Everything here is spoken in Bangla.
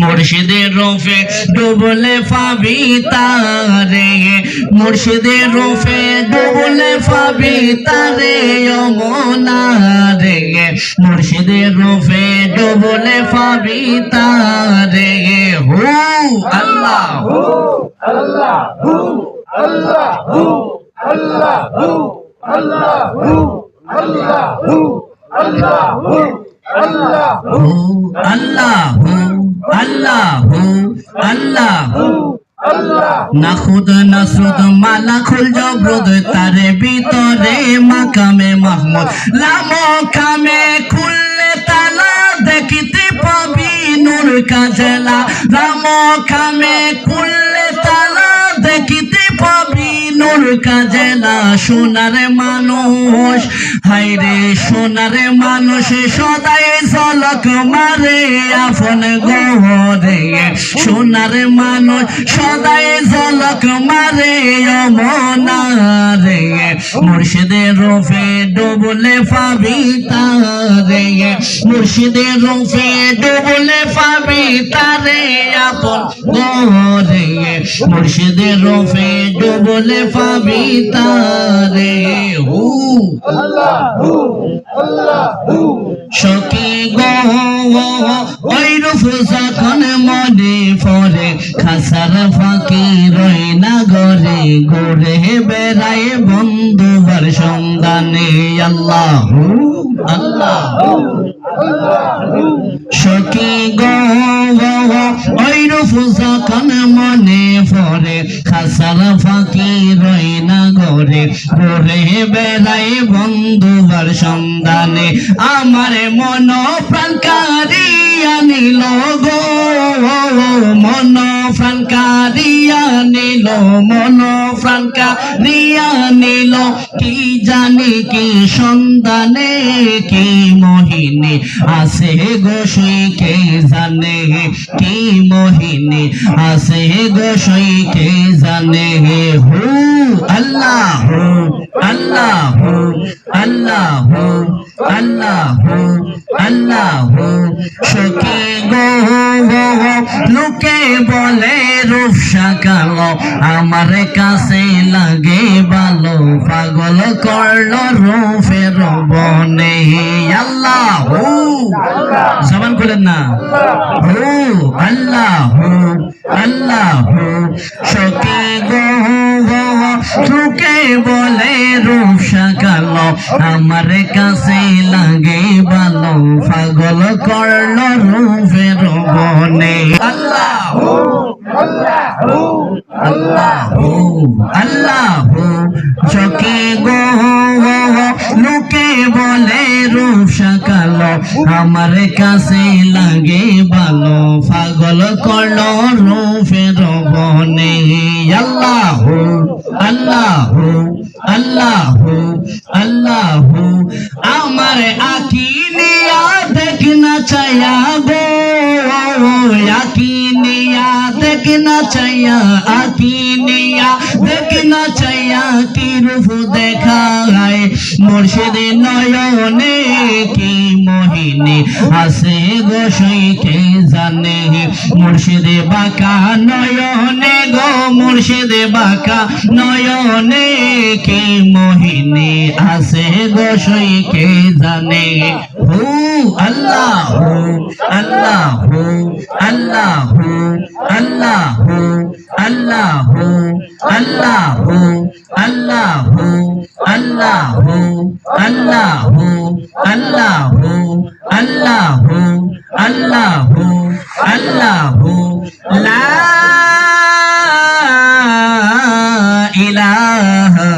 মুর্শিদের রূপে ডুবলে পাবি তারে মুর্শিদের রূপে ডুবলে পাবি তারে অমনা রে মুর্শিদের রূপে ডুবলে পাবি তারে হু আল্লাহ হু আল্লাহ হু আল্লাহ হু আল্লাহ আল্লাহ আল্লাহ। না খুদ না শ্রুত মালা খুল জব্রদ, তারে ভিতরে মাকামে মাহমুদ। লামকামে খুললে তালা, দেখিতে পাবি নূর কাজলা। রামকামে খুললে তালা নূর কাজলা সোনার মানুষ। হাইরে সোনার মানুষ, সদাই ঝলক মারে আপন গহরে। সোনার মানুষ, সদাই ঝলক মারে অমনারে। মুর্শিদের রূপে ডুবলে পাবি তারে। মুর্শিদের রূপে ডুবলে পাবি তারে আপন গহরে। মুর্শিদের রূপে ডুবলে পাবি তারে। হু। সখী ওই মনে খাসার ফাঁকি রই না গরে বেড়ায় বন্ধুবার সন্ধানে। আল্লাহ আল্লাহ। খাসার ফাঁকি রই না ঘরে ঘুরে বেড়ায় বন্ধুবার সন্ধানে আমার মন প্রাণ কারিয়া নিল গো মন প্রাণ নিল মন প্রাণ কারিয়া নিল কি জানি কি সন্ধানে কি মোহিনী আছে গোসই কে জানে, কি মোহিনী আছে গোসই কে জানে, হু আল্লাহ হু আল্লাহ হু আল্লাহ হু আল্লাহ, হু আল্লাহ সখী গো লোকে বলে রূপসা কালো আমার কাছে লাগে ভালো, পাগল করল রূপের বনে। আল্লাহ, জবান খুলেন না। হু, আল্লাহ আল্লাহ সখী গো লোকে বলে রূপসা কালো আমার কাছে লাগে ভালো। পাগল করল রূপের বনে। আল্লাহ আল্লাহ আল্লাহ। চকে গো লোকে বলে রূপ সকালো। আমার কাছে লাগে ভালো পাগল করল রূপের বনে। আল্লাহ আল্লাহ আল্লাহ আকি নিয়া দেখনা চায়া আকি নিয়া দেখনা চায়া কি রূপ দেখায় মুর্শিদ নয়নে কি মোহিনী আসে গোসই কে জানে মুর্শিদে বাঁকা নয়নে গো মুর্শিদে বাঁকা নয়নে কি মোহিনী আসে গোসই কে জানে হু আল্লাহ হু আল্লাহ হু আল্লাহ হু আল্লাহ হু আল্লাহ হু আল্লাহ হু আল্লাহ হু আল্লাহ হু আল্লাহ হু আল্লাহ হু আল্লাহ হু আল্লাহ হু আল্লাহ হু লা ইলাহা